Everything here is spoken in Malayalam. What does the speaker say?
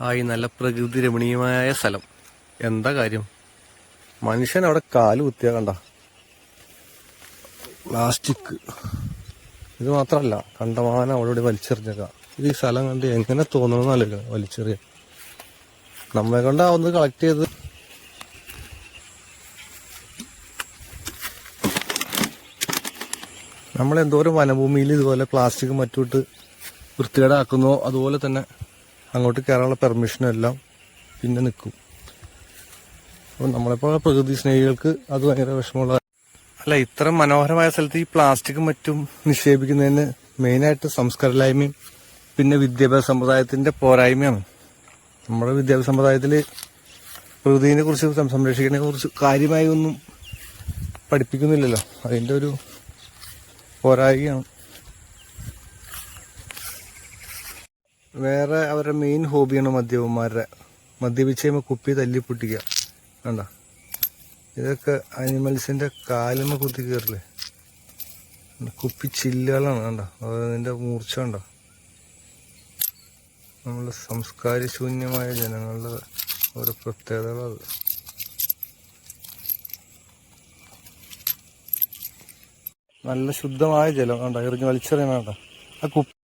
ആ ഈ നല്ല പ്രകൃതി രമണീയമായ സ്ഥലം. എന്താ കാര്യം? മനുഷ്യൻ അവിടെ കാൽ കുത്തിയ കണ്ട. പ്ലാസ്റ്റിക്. ഇത് മാത്രല്ല കണ്ടമാനം അവിടെ ഇവിടെ ഇത് ഈ സ്ഥലം കണ്ട് എങ്ങനെ തോന്നണമെന്നല്ല വലിച്ചെറിയാൻ. നമ്മളെ കൊണ്ടാവുന്നത് കളക്ട് ചെയ്ത് നമ്മൾ എന്തോരം വനഭൂമിയിൽ ഇതുപോലെ പ്ലാസ്റ്റിക് മറ്റുവിട്ട് വൃത്തികേടാക്കുന്നോ അതുപോലെ തന്നെ അങ്ങോട്ട് കയറാനുള്ള പെർമിഷനും എല്ലാം പിന്നെ നിൽക്കും. അപ്പം നമ്മളെപ്പോൾ പ്രകൃതി സ്നേഹികൾക്ക് അത് ഭയങ്കര വിഷമമുള്ള അല്ല ഇത്ര മനോഹരമായ സ്ഥലത്ത് ഈ പ്ലാസ്റ്റിക്കും മറ്റും നിക്ഷേപിക്കുന്നതിന് മെയിനായിട്ട് സംസ്കാരമില്ലായ്മയും പിന്നെ വിദ്യാഭ്യാസ സമ്പ്രദായത്തിന്റെ പോരായ്മയാണ്. നമ്മുടെ വിദ്യാഭ്യാസ സമ്പ്രദായത്തിൽ പ്രകൃതിയെ കുറിച്ച് സംരക്ഷിക്കുന്നതിനെ കുറിച്ച് കാര്യമായി ഒന്നും പഠിപ്പിക്കുന്നില്ലല്ലോ. അതിന്റെ ഒരു പോരായ്മയാണ്. വേറെ അവരുടെ മെയിൻ ഹോബിയാണ് മദ്യപന്മാരുടെ. മദ്യപിച്ച് കഴിയുമ്പോൾ കുപ്പി തല്ലി പൊട്ടിക്കുക വേണ്ട ഇതൊക്കെ അനിമൽസിന്റെ കാലുമ കുത്തി കയറില്ലേ? കുപ്പി ചില്ലുകളാണ്. വേണ്ട അതിന്റെ മൂർച്ച ഉണ്ടോ നമ്മളെ സംസ്കാരശൂന്യമായ ജനങ്ങളുടെ ഓരോ പ്രത്യേകതകളത് നല്ല ശുദ്ധമായ ജലം. വേണ്ട എറിഞ്ഞ് വലിച്ചെറിയണം വേണ്ട ആ കുപ്പി